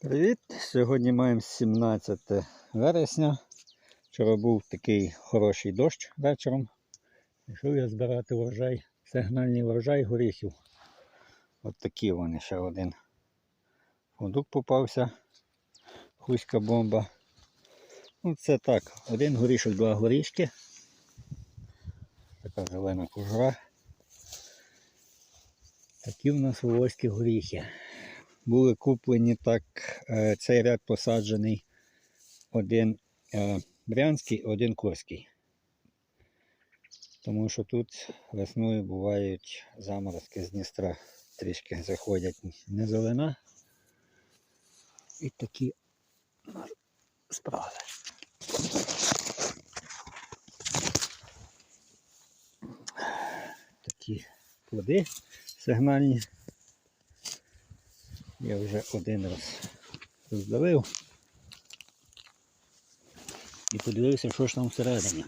Привіт! Сьогодні маємо 17 вересня. Вчора був такий хороший дощ вечором. Пішов я збирати врожай, сигнальний врожай горіхів. От такі вони ще один. Фундук попався. Хуська бомба. Ну це так, один горішок, два горішки. Така зелена кожура. Такі в нас волоські горіхи були куплені так, е, цей ряд посаджений один е, брянський, один курський. Тому що тут весною бувають заморозки з Дністра, трішки заходять не зелена. І такі справи. Такі плоди сигнальні. Я вже один раз роздавив. І подивився, що ж там всередині.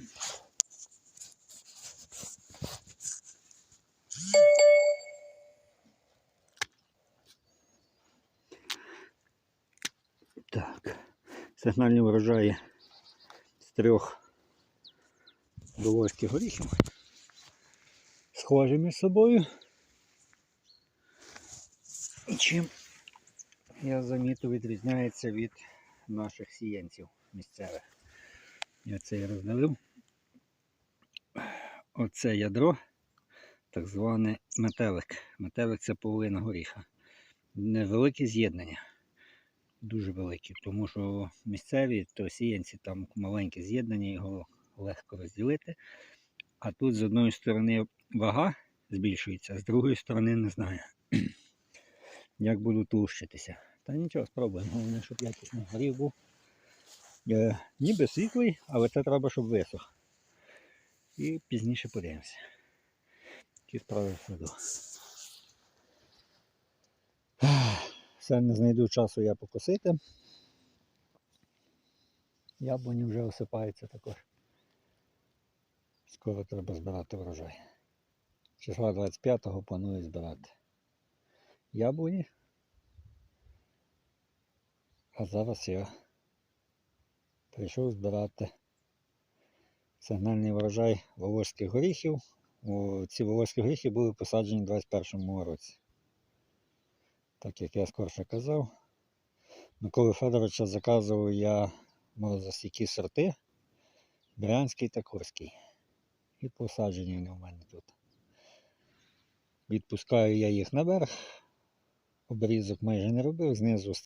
Так, сигнальні врожаї з трьох волоських горіхів. Схожі між собою. І чим я замітив, відрізняється від наших сіянців місцевих. Я це і роздалив. Оце ядро, так зване метелик. Метелик це половина горіха. Невелике з'єднання. Дуже велике, тому що місцеві, то сіянці там маленьке з'єднання, його легко розділити. А тут з одної сторони вага збільшується, а з другої сторони не знаю як буду тушитися. Та нічого, спробуємо. Головне, щоб якісний горіх був. Е, ніби світлий, але це треба, щоб висох. І пізніше подивимося. Ті справи в. Все не знайду часу я покосити. Яблуні вже осипаються також. Скоро треба збирати врожай. Числа 25-го планую збирати яблуні. А зараз я прийшов збирати сигнальний врожай волоських горіхів. Ці волоські горіхи були посаджені у 2021 році. Так як я скорше казав. Миколи Федоровича заказував я морозостійкі сорти Брянський та Курський. І посаджені вони у мене тут. Відпускаю я їх наверх. Обрізок майже не робив, знизу